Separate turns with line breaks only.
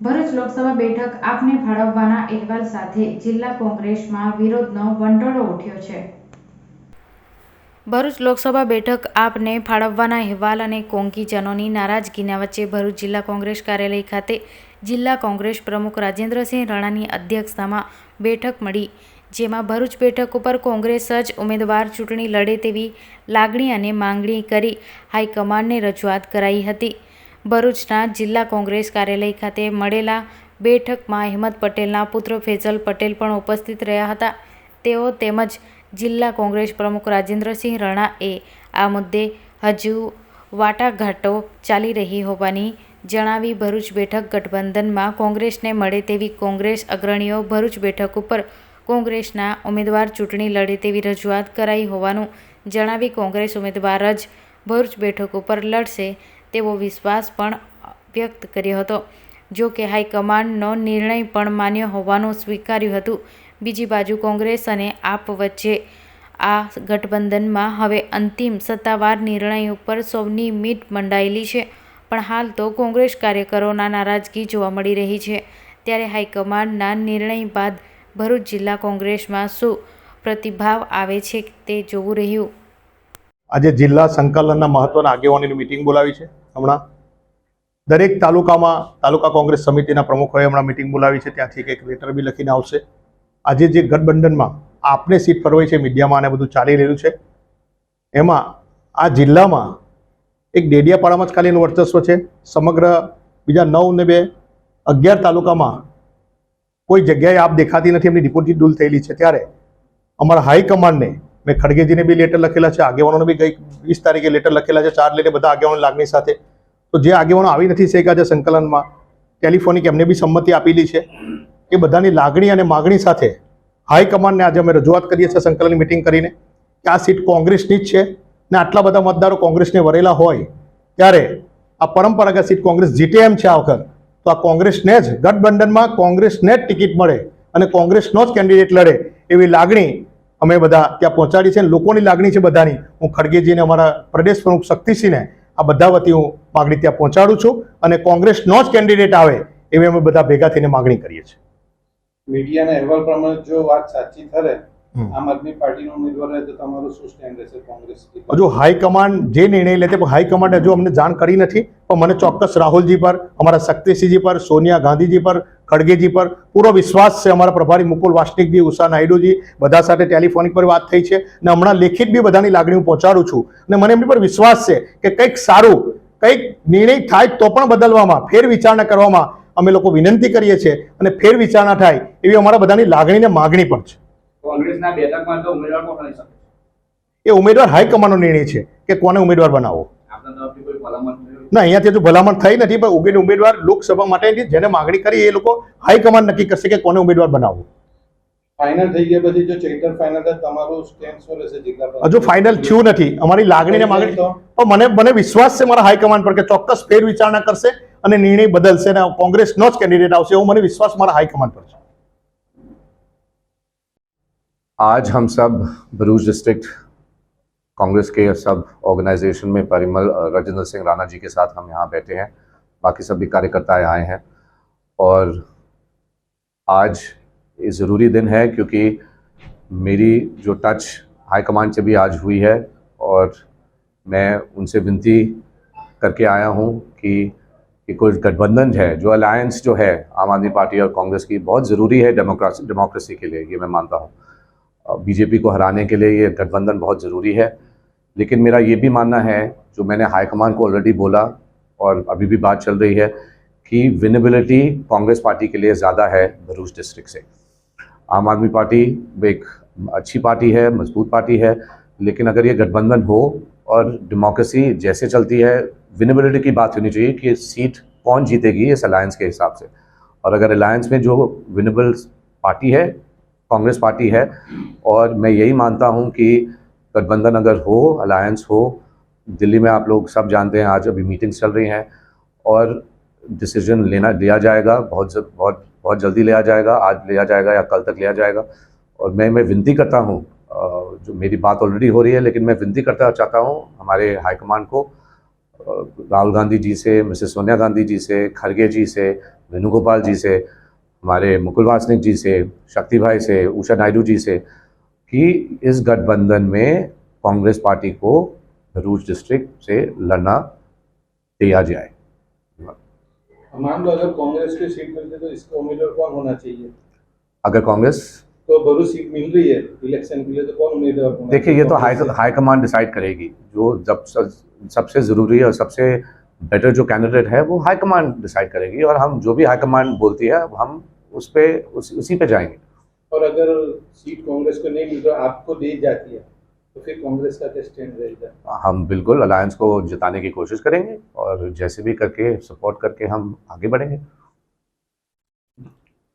ભરૂચ લોકસભા બેઠક આપને ફાળવવાના અહેવાલ સાથે જિલ્લા કોંગ્રેસમાં વિરોધનો વંટોળો ઉઠ્યો છે. ભરૂચ લોકસભા બેઠક આપને ફાળવવાના અહેવાલ અને કોંકીજનોની નારાજગીના વચ્ચે ભરૂચ જિલ્લા કોંગ્રેસ કાર્યાલય ખાતે જિલ્લા કોંગ્રેસ પ્રમુખ રાજેન્દ્રસિંહ રાણાની અધ્યક્ષતામાં બેઠક મળી, જેમાં ભરૂચ બેઠક ઉપર કોંગ્રેસ જ ઉમેદવાર ચૂંટણી લડે તેવી લાગણી અને માંગણી કરી હાઈકમાન્ડને રજૂઆત કરાઈ હતી. ભરૂચના જિલ્લા કોંગ્રેસ કાર્યાલય ખાતે મળેલા બેઠકમાં અહેમદ પટેલના પુત્ર ફેઝલ પટેલ પણ ઉપસ્થિત રહ્યા હતા. તેઓ તેમજ જિલ્લા કોંગ્રેસ પ્રમુખ રાજેન્દ્રસિંહ રણાએ આ મુદ્દે હજુ વાટાઘાટો ચાલી રહી હોવાની જણાવી ભરૂચ બેઠક ગઠબંધનમાં કોંગ્રેસને મળે તેવી કોંગ્રેસ અગ્રણીઓ ભરૂચ બેઠક ઉપર કોંગ્રેસના ઉમેદવાર ચૂંટણી લડે તેવી રજૂઆત કરાઈ હોવાનું જણાવી કોંગ્રેસ ઉમેદવાર જ ભરૂચ બેઠક ઉપર લડશે તેવો વિશ્વાસ પણ વ્યક્ત કર્યો હતો. જો કે હાઈકમાન્ડનો નિર્ણય પણ માન્ય હોવાનું સ્વીકાર્યું હતું. બીજી બાજુ કોંગ્રેસ અને આપ વચ્ચે આ ગઠબંધનમાં હવે અંતિમ સત્તાવાર નિર્ણય ઉપર સૌની મીટ મંડાયેલી છે. પણ હાલ તો કોંગ્રેસ કાર્યકરોના નારાજગી જોવા મળી રહી છે. ત્યારે હાઈકમાન્ડના નિર્ણય બાદ ભરૂચ જિલ્લા કોંગ્રેસમાં શું પ્રતિભાવ આવે છે તે જોવું રહ્યું.
આજે જિલ્લા સંકલનના મહત્વના આગેવાનીની મિટિંગ બોલાવી છે. હમણાં દરેક તાલુકામાં તાલુકા કોંગ્રેસ સમિતિના પ્રમુખોએ હમણાં મિટિંગ બોલાવી છે. ત્યાંથી એક લેટર બી લખીને આવશે. આજે જે ગઠબંધનમાં આપને સીટ ફરવાઈ છે મીડિયામાં અને બધું ચાલી રહ્યું છે, એમાં આ જિલ્લામાં એક ડેડિયાપાડામાં જ ખાલી એનું વર્ચસ્વ છે. સમગ્ર બીજા નવ ને બે અગિયાર તાલુકામાં કોઈ જગ્યાએ આપ દેખાતી નથી. એમની ડિપોઝિટ ડૂલ થયેલી છે. ત્યારે અમારા હાઈકમાન્ડને મેં ખડગેજીને બી લેટર લખેલા છે, આગેવાનોને બી ગઈ વીસ તારીખે લેટર લખેલા છે, ચાર લેટર બધા આગેવાનો લાગણી સાથે. તો જે આગેવાનો આવી નથી શક્યા છે સંકલનમાં, ટેલિફોનિક એમને બી સંમતિ આપેલી છે એ બધાની લાગણી અને માગણી સાથે હાઈકમાન્ડને આજે અમે રજૂઆત કરીએ છીએ સંકલનની મિટિંગ કરીને કે આ સીટ કોંગ્રેસની જ છે ને આટલા બધા મતદારો કોંગ્રેસને વરેલા હોય ત્યારે આ પરંપરાગત સીટ કોંગ્રેસ જીતે એમ છે આ વખત. તો આ કોંગ્રેસને જ ગઠબંધનમાં કોંગ્રેસને જ ટિકિટ મળે અને કોંગ્રેસનો જ કેન્ડિડેટ લડે એવી લાગણી અમે બધા ત્યાં પહોંચાડી છે અને લોકોની લાગણી છે બધાની. હું ખડગેજીને અમારા પ્રદેશ પ્રમુખ શક્તિસિંહને આ બધા વતી હું માગણી ત્યાં પહોંચાડું છું અને કોંગ્રેસનો જ કેન્ડિડેટ આવે એવી અમે બધા ભેગા થઈને માગણી કરીએ છીએ.
મીડિયાના અહેવાલ પ્રમાણે જો વાત સાચી ઠરે આમ આદમી પાર્ટીનો ઉમેદવાર રહે તો તમારું શું સ્ટેન્ડ રહેશે કોંગ્રેસ
હજુ હાઈકમાન્ડ જે નિર્ણય લે તે હાઈકમાન્ડ હજુ અમને જાણ કરી નથી. પણ મને ચોક્કસ રાહુલજી પર અમારા શક્તિસિંહજી પર સોનિયા ગાંધીજી પર ખડગેજી પર પૂરો વિશ્વાસ છે અમારા પ્રભારી મુકુલ વાસનિકજી ઉષા નાયડુજી બધા સાથે ટેલિફોનિક પર વાત થઈ છે અને હમણાં લેખિત બી બધાની લાગણી હું પહોંચાડું છું. અને મને એમની પર વિશ્વાસ છે કે કંઈક સારું કંઈક નિર્ણય થાય તો પણ બદલવામાં ફેર વિચારણા કરવામાં અમે લોકો વિનંતી કરીએ છીએ અને ફેર વિચારણા થાય એવી અમારા બધાની લાગણી ને માગણી પણ છે.
કોંગ્રેસના બેઠકમાં તો ઉમેદવાર કોણ શકે?
એ ઉમેદવાર હાઈકમાન્ડનો નિર્ણય છે કે કોને ઉમેદવાર બનાવવો?
આપના તરફથી કોઈ ભલામણ
ના અહીંયાથી હજુ ભલામણ થઈ નથી પણ ઉમેદ ઉમેદવાર લોકસભા માટેની જેને માગણી કરી એ લોકો હાઈકમાન્ડ નક્કી કરશે કે કોને ઉમેદવાર બનાવવું
ફાઇનલ થઈ ગયા પછી જો ચેટર ફાઇનલ થાય તમારું સ્ટેન્ડ શું રહેશે જિલ્લા પંચાયત?
હજુ ફાઇનલ થયું નથી અમારી લાગણી ને માગણી
તો
પણ મને મને વિશ્વાસ છે મારા હાઈકમાન્ડ પર કે ચોક્કસ ફેર વિચારણા કરશે અને નિર્ણય બદલશે અને કોંગ્રેસનો જ કેન્ડિડેટ આવશે એવું મને વિશ્વાસ મારા હાઈકમાન્ડ પર છે
आज हम सब भरूच डिस्ट्रिक्ट कांग्रेस के सब ऑर्गेनाइजेशन में परिमल राजेंद्र सिंह राणा जी के साथ हम यहाँ बैठे हैं। बाकी सभी कार्यकर्ता आए हैं। और आज ये ज़रूरी दिन है क्योंकि मेरी जो टच हाईकमांड से भी आज हुई है और मैं उनसे विनती करके आया हूँ कि कि कोई गठबंधन है, जो अलायंस जो है आम आदमी पार्टी और कांग्रेस की, बहुत ज़रूरी है डेमोक्रेसी डेमोक्रेसी के लिए, ये मैं मानता हूँ। बीजेपी को हराने के लिए ये गठबंधन बहुत ज़रूरी है। लेकिन मेरा ये भी मानना है, जो मैंने हाईकमान को ऑलरेडी बोला और अभी भी बात चल रही है, कि विनेबिलिटी कांग्रेस पार्टी के लिए ज़्यादा है भरूच डिस्ट्रिक्ट से। आम आदमी पार्टी एक अच्छी पार्टी है, मज़बूत पार्टी है, लेकिन अगर ये गठबंधन हो और डेमोक्रेसी जैसे चलती है विनेबिलिटी की बात होनी चाहिए कि सीट कौन जीतेगी इस अलायंस के हिसाब से। और अगर अलायंस में जो विनेबल पार्टी है, कांग्रेस पार्टी है, और मैं यही मानता हूँ कि गठबंधन अगर हो अलायंस हो, दिल्ली में आप लोग सब जानते हैं, आज अभी मीटिंग्स चल रही हैं और डिसीज़न लेना, लिया जाएगा, बहुत बहुत बहुत जल्दी लिया जाएगा, आज लिया जाएगा या कल तक लिया जाएगा। और मैं मैं विनती करता हूँ जो मेरी बात ऑलरेडी हो रही है, लेकिन मैं विनती करता चाहता हूँ हमारे हाईकमान को राहुल गांधी जी से, मिसेस सोनिया गांधी जी से, खड़गे जी से, वेणुगोपाल जी से, हमारे मुकुल वासनिक जी से, शक्ति भाई से, उषा नायडू जी से कि इस गठबंधन में कांग्रेस पार्टी को भरूच डिस्ट्रिक्ट से लड़ना दिया जाए।
मान लो अगर कांग्रेस की सीट मिलती तो इसका उम्मीदवार कौन होना चाहिए?
अगर कांग्रेस?
तो भरूच सीट मिल रही है इलेक्शन के लिए तो कौन उम्मीदवार
देखिए ये तो हाई? हाईकमान डिसाइड करेगी। जो जब सबसे ज़रूरी है और सबसे बेटर जो कैंडिडेट है वो हाईकमान डिसाइड करेगी और हम जो भी हाईकमान बोलती है हम उस पर उस, उसी पे जाएँगे।
और अगर सीट कांग्रेस को नहीं मिल रहा, आपको दे जाती है तो फिर कांग्रेस का क्या स्टैंड रहेगा?
हम बिल्कुल अलायंस को जिताने की कोशिश करेंगे और जैसे भी करके सपोर्ट करके हम आगे बढ़ेंगे।